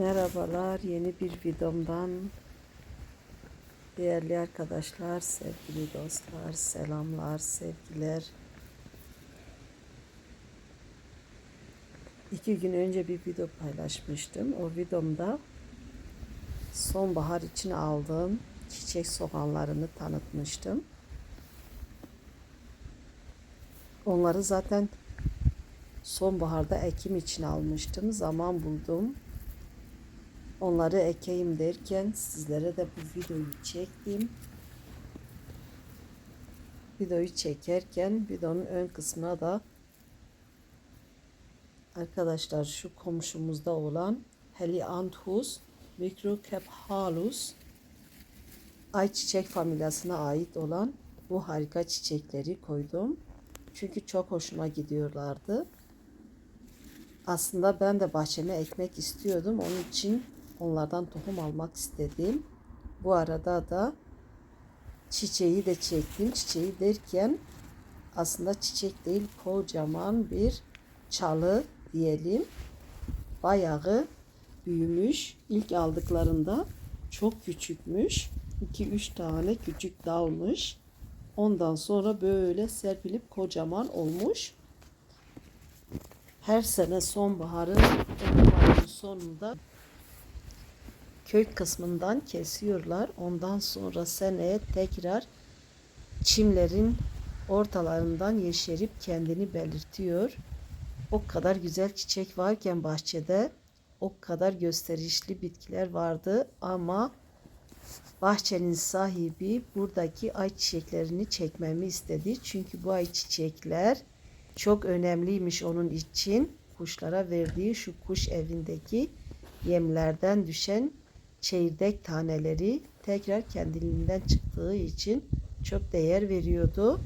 Merhabalar, yeni bir videomdan değerli arkadaşlar, sevgili dostlar, selamlar, sevgiler. İki gün önce bir video paylaşmıştım. O videomda sonbahar için aldığım çiçek soğanlarını tanıtmıştım. Onları zaten sonbaharda ekim için almıştım. Zaman buldum. Onları ekeyim derken sizlere de bu videoyu çektim. Videoyu çekerken videonun ön kısmına da arkadaşlar şu komşumuzda olan Helianthus microcaphalus ayçiçek familyasına ait olan bu harika çiçekleri koydum. Çünkü çok hoşuma gidiyorlardı. Aslında ben de bahçeme ekmek istiyordum. Onun için onlardan tohum almak istedim. Bu arada da çiçeği de çektim. Çiçeği derken aslında çiçek değil kocaman bir çalı diyelim. Bayağı büyümüş. İlk aldıklarında çok küçükmüş. 2-3 tane küçük dalmış. Ondan sonra böyle serpilip kocaman olmuş. Her sene sonbaharın sonunda kök kısmından kesiyorlar. Ondan sonra seneye tekrar çimlerin ortalarından yeşerip kendini belirtiyor. O kadar güzel çiçek varken bahçede o kadar gösterişli bitkiler vardı ama bahçenin sahibi buradaki ay çiçeklerini çekmemi istedi. Çünkü bu ay çiçekler çok önemliymiş onun için. Kuşlara verdiği şu kuş evindeki yemlerden düşen çeyrek taneleri tekrar kendiliğinden çıktığı için çok değer veriyordu.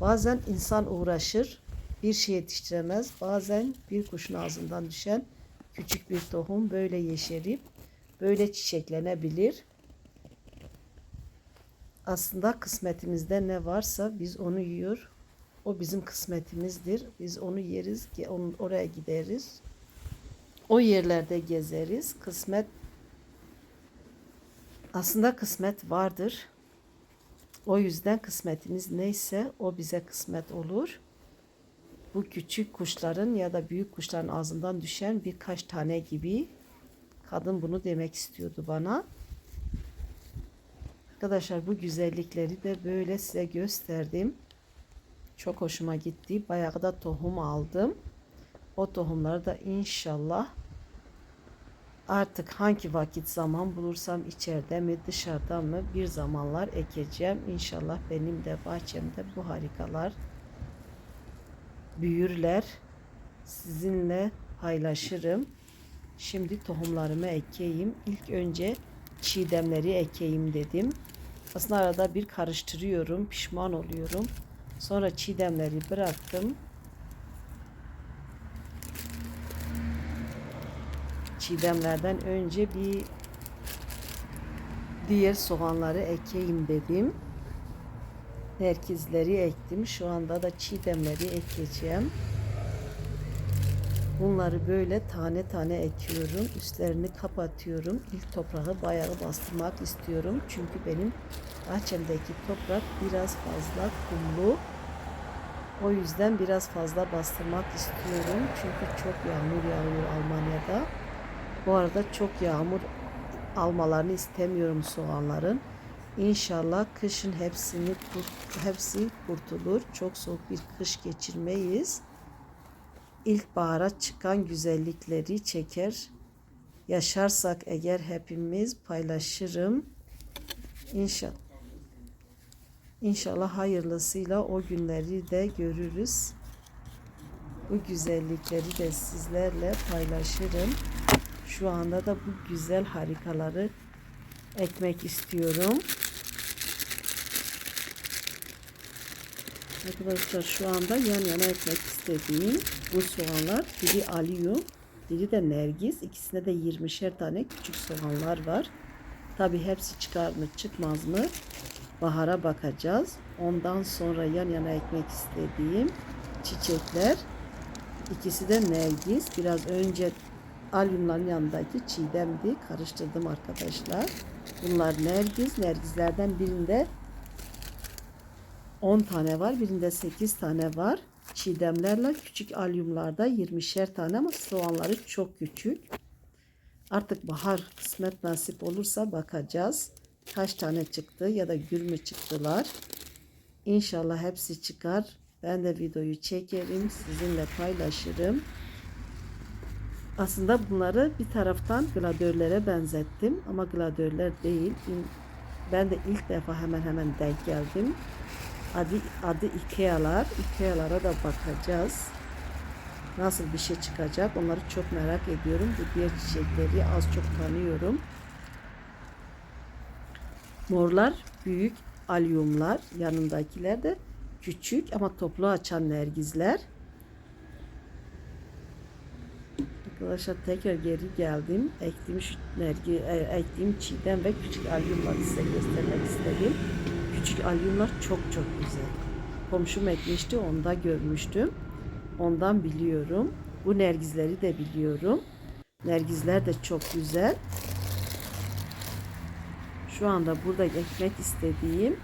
Bazen insan uğraşır, bir şey yetiştiremez. Bazen bir kuşun ağzından düşen küçük bir tohum böyle yeşerip böyle çiçeklenebilir. Aslında kısmetimizde ne varsa biz onu yiyor. O bizim kısmetimizdir. Biz onu yeriz, oraya gideriz. O yerlerde gezeriz. Kısmet aslında kısmet vardır. O yüzden kısmetimiz neyse o bize kısmet olur. Bu küçük kuşların ya da büyük kuşların ağzından düşen birkaç tane gibi kadın bunu demek istiyordu bana. Arkadaşlar bu güzellikleri de böyle size gösterdim. Çok hoşuma gitti. Bayağı da tohum aldım. O tohumları da inşallah artık hangi vakit zaman bulursam içeride mi dışarıda mı bir zamanlar ekeceğim. İnşallah benim de bahçemde bu harikalar büyürler. Sizinle paylaşırım. Şimdi tohumlarımı ekeyim. İlk önce çiğdemleri ekeyim dedim. Aslında arada bir karıştırıyorum. Pişman oluyorum. Sonra çiğdemleri bıraktım. Çiğdemlerden önce bir diğer soğanları ekeyim dedim. Herkesleri ektim. Şu anda da çiğdemleri ekeceğim. Bunları böyle tane tane ekiyorum. Üstlerini kapatıyorum. İlk toprağı bayağı bastırmak istiyorum. Çünkü benim bahçemdeki toprak biraz fazla kumlu. O yüzden biraz fazla bastırmak istiyorum. Çünkü çok yağmur yağıyor Almanya'da. Bu arada çok yağmur almalarını istemiyorum soğanların. İnşallah kışın hepsini hepsi kurtulur. Çok soğuk bir kış geçirmeyiz. İlkbahara çıkan güzellikleri çeker. Yaşarsak eğer hepimiz paylaşırım. İnşallah. İnşallah hayırlısıyla o günleri de görürüz. Bu güzellikleri de sizlerle paylaşırım. Şu anda da bu güzel harikaları ekmek istiyorum. Arkadaşlar şu anda yan yana ekmek istediğim bu soğanlar biri alıyor, biri de nergis. İkisinde de 20'şer tane küçük soğanlar var. Tabi hepsi çıkar mı çıkmaz mı bahara bakacağız. Ondan sonra yan yana ekmek istediğim çiçekler. İkisi de nergis. Biraz önce alyumların yanındaki çiğdemdi. Karıştırdım arkadaşlar. Bunlar nergiz. Nergizlerden birinde 10 tane var. Birinde 8 tane var. Çiğdemlerle küçük alyumlarda 20'şer tane ama soğanları çok küçük. Artık bahar kısmet nasip olursa bakacağız. Kaç tane çıktı ya da gül mü çıktılar. İnşallah hepsi çıkar. Ben de videoyu çekerim, sizinle paylaşırım. Aslında bunları bir taraftan gladörlere benzettim ama gladörler değil. Ben de ilk defa hemen hemen denk geldim. Adı, adı Ikea'lar. Ikea'lara da bakacağız. Nasıl bir şey çıkacak onları çok merak ediyorum. Bu diğer çiçekleri az çok tanıyorum. Morlar büyük alyumlar. Yanındakiler de küçük ama toplu açan nergizler. Arkadaşlar tekrar geri geldim. Ektiğim şu nergi, e, ektiğim çiğdem ve küçük alyumları size göstermek istedim. Küçük alyumlar çok çok güzel. Komşum ekmişti, onda görmüştüm. Ondan biliyorum. Bu nergizleri de biliyorum. Nergizler de çok güzel. Şu anda burada ekmek istediğim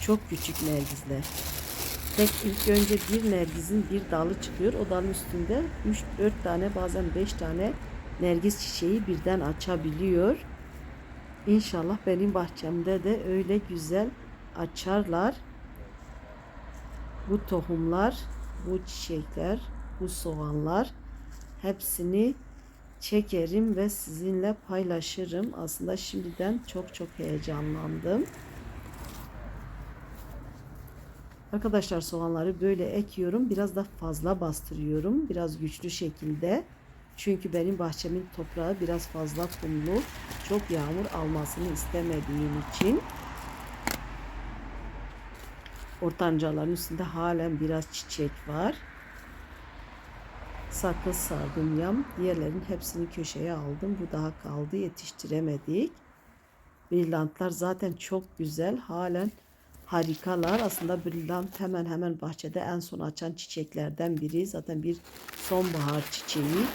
çok küçük nergizler. Tek ilk önce bir nergizin bir dalı çıkıyor. O dalın üstünde 3-4 tane bazen 5 tane nergiz çiçeği birden açabiliyor. İnşallah benim bahçemde de öyle güzel açarlar. Bu tohumlar, bu çiçekler, bu soğanlar hepsini çekerim ve sizinle paylaşırım. Aslında şimdiden çok çok heyecanlandım. Arkadaşlar soğanları böyle ekiyorum. Biraz da fazla bastırıyorum. Biraz güçlü şekilde. Çünkü benim bahçemin toprağı biraz fazla kumlu. Çok yağmur almasını istemediğim için. Ortancaların üstünde halen biraz çiçek var. Sakız sardunyam. Diğerlerin hepsini köşeye aldım. Bu daha kaldı. Yetiştiremedik. Brilliantlar zaten çok güzel. Halen harikalar. Aslında brilliant hemen hemen bahçede en son açan çiçeklerden biri. Zaten bir sonbahar çiçeği.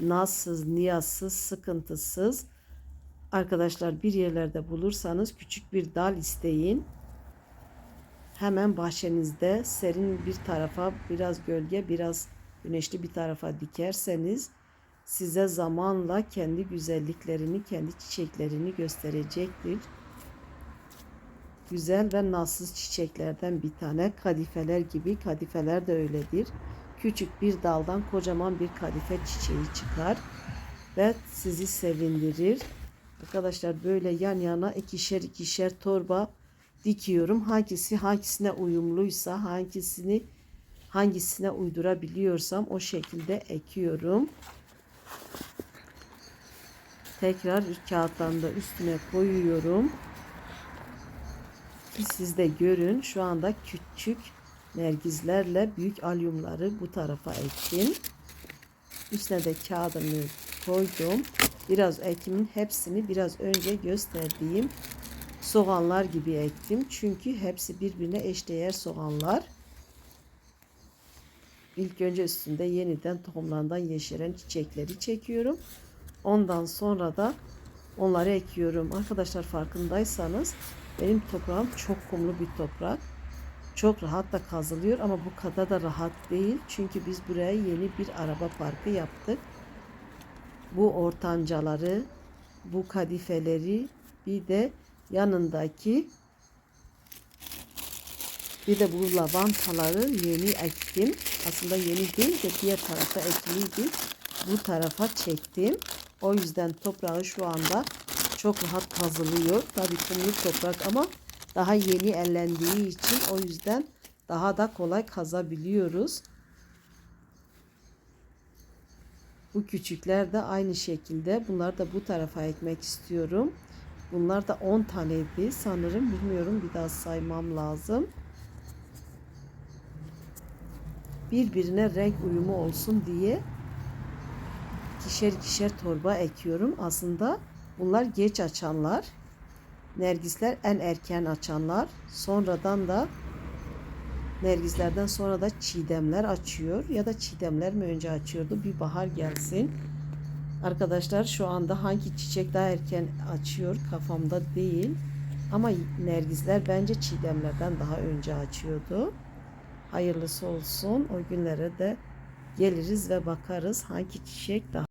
Nazsız, niyazsız, sıkıntısız. Arkadaşlar bir yerlerde bulursanız küçük bir dal isteyin. Hemen bahçenizde serin bir tarafa biraz gölge biraz güneşli bir tarafa dikerseniz size zamanla kendi güzelliklerini, kendi çiçeklerini gösterecektir güzel ve nazsız çiçeklerden bir tane. Kadifeler gibi. Kadifeler de öyledir. Küçük bir daldan kocaman bir kadife çiçeği çıkar ve sizi sevindirir. Arkadaşlar böyle yan yana ikişer ikişer torba dikiyorum. Hangisi hangisine uyumluysa, hangisini hangisine uydurabiliyorsam o şekilde ekiyorum. Tekrar kağıtlarını da üstüne koyuyorum siz de görün. Şu anda küçük nergizlerle büyük alyumları bu tarafa ektim. Üstüne de kağıdımı koydum. Biraz ekimin hepsini biraz önce gösterdiğim soğanlar gibi ektim. Çünkü hepsi birbirine eşdeğer soğanlar. İlk önce üstünde yeniden tohumlarından yeşeren çiçekleri çekiyorum. Ondan sonra da onları ekiyorum. Arkadaşlar farkındaysanız benim toprağım çok kumlu bir toprak. Çok rahat da kazılıyor ama bu kadar da rahat değil. Çünkü biz buraya yeni bir araba parkı yaptık. Bu ortancaları, bu kadifeleri bir de yanındaki bir de bu lavantaları yeni ektim. Aslında yeni değil de diğer tarafa ekliydi. Bu tarafa çektim. O yüzden toprağı şu anda çok rahat kazılıyor. Tabii kumlu toprak ama daha yeni ellendiği için o yüzden daha da kolay kazabiliyoruz. Bu küçükler de aynı şekilde. Bunlar da bu tarafa ekmek istiyorum. Bunlar da 10 taneydi sanırım. Bilmiyorum bir daha saymam lazım. Birbirine renk uyumu olsun diye ikişer ikişer torba ekiyorum. Aslında Bunlar geç açanlar. Nergisler en erken açanlar. Sonradan da nergislerden sonra da çiğdemler açıyor. Ya da çiğdemler mi önce açıyordu? Bir bahar gelsin. Arkadaşlar şu anda hangi çiçek daha erken açıyor kafamda değil. Ama nergizler bence çiğdemlerden daha önce açıyordu. Hayırlısı olsun. O günlere de geliriz ve bakarız hangi çiçek daha